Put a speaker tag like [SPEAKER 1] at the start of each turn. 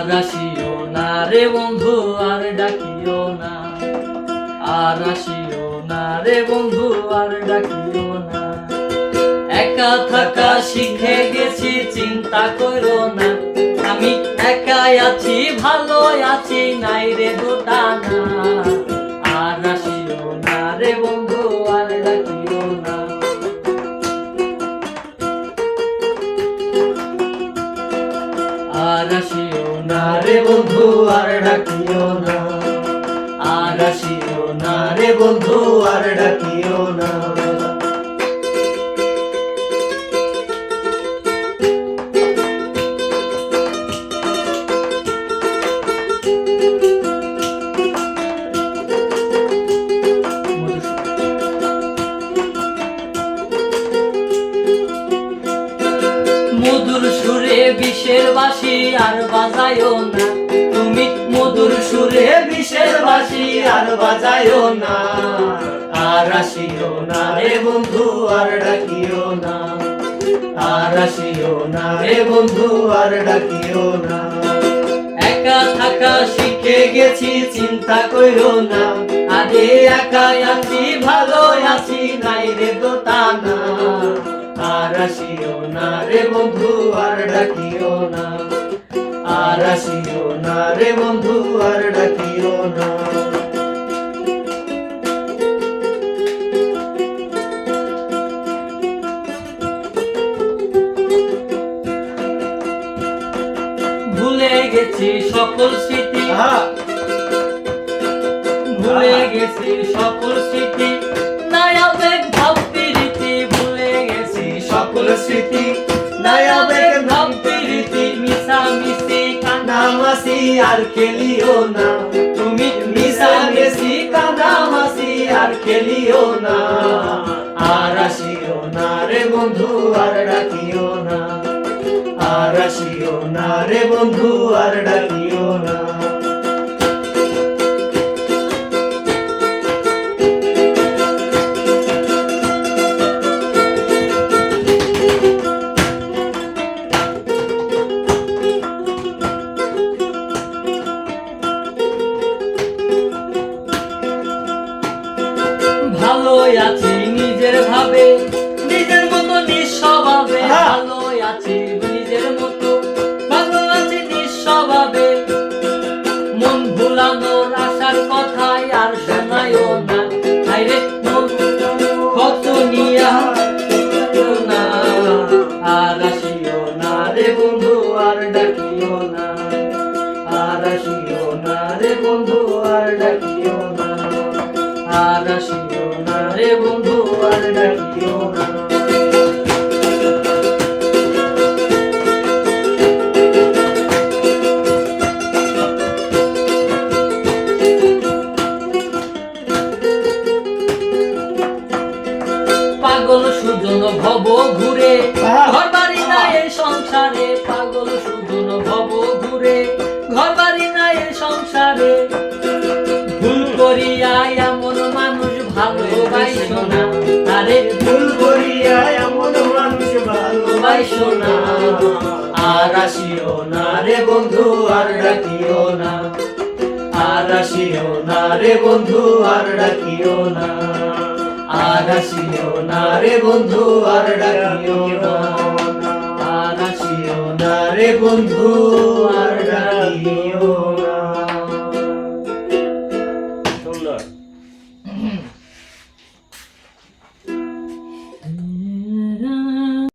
[SPEAKER 1] আর আসিও না রে বন্ধু, আর ডাকিও না। আর আসিও না রে বন্ধু, আর ডাকিও না। একা থাকা শিখে গেছি, চিন্তা করো না। আমি একাই আছি ভালো আছি, নাই রে দোটানা আর আসিও না রে বন্ধু, আর ডাকিও না। আর আসিও না রে বন্ধু আর ডাকিও না। আর আসিও না রে বন্ধু আর ডাকিও না। মধুর সুরে বিষের বাঁশি, আর বাজায়ও না। তুমি মধুর সুরে বিষের বাঁশি, আর বাজায়ও না। আর আসিও না রে বন্ধু, আর ডাকিও না। আর আসিও না রে বন্ধু, আর ডাকিও না। একা থাকা শিখে গেছি, চিন্তা কইরো না। আগে একা আছি ভালো আছি, নাই রে দোতানা। আর আসিও না রে বন্ধু আর ডাকিও না। আর আসিও না রে বন্ধু আর ডাকিও না। ভুলে গেছি সকল স্মৃতি। ভুলে গেছি সকল স্মৃতি। স্মৃতি নায়াবেগ ভাবতি রীতি মিশা মিশি কানামাসি আর খেলিও না। তুমি মিশা মিশি কানামাসি আর খেলিও না। আর আসিও না রে বন্ধু আর ডাকিও না। আর আসিও না রে বন্ধু আর ডাকিও না। ভালো আছি নিজের ভাবে নিজের মতো নিঃস্বভাবে।
[SPEAKER 2] হ্যাঁ।
[SPEAKER 1] ভালো আছি নিজের মতো ভালো আছি নিঃস্বভাবে। মন ভুলানোর আশার কথাই আর শোনায়ও না। আইরে মন কত নিয়া না। আর আসিও না রে বন্ধু আর ডাকিও না। আর আসিও না রে বন্ধু আর ডাকিও রে বন্ধু আর ডাকিও না। পাগল সুজন ভব ঘুরে ঘর বাড়ি নাই সংসারে। পাগল সুজন ভব ঘুরে ঘর বাড়ি নাই সংসারে। ভুল করিয়া ভালোবাসো না আরে
[SPEAKER 2] ভুল করিয়া এমন মানুষ
[SPEAKER 1] ভালোবাসো না আর আসিও না রে বন্ধু আর ডাকিও না আর আসিও না রে বন্ধু আর ডাকিও না আর আসিও না রে বন্ধু আর ডাকিও না আর আসিও না রে বন্ধু আর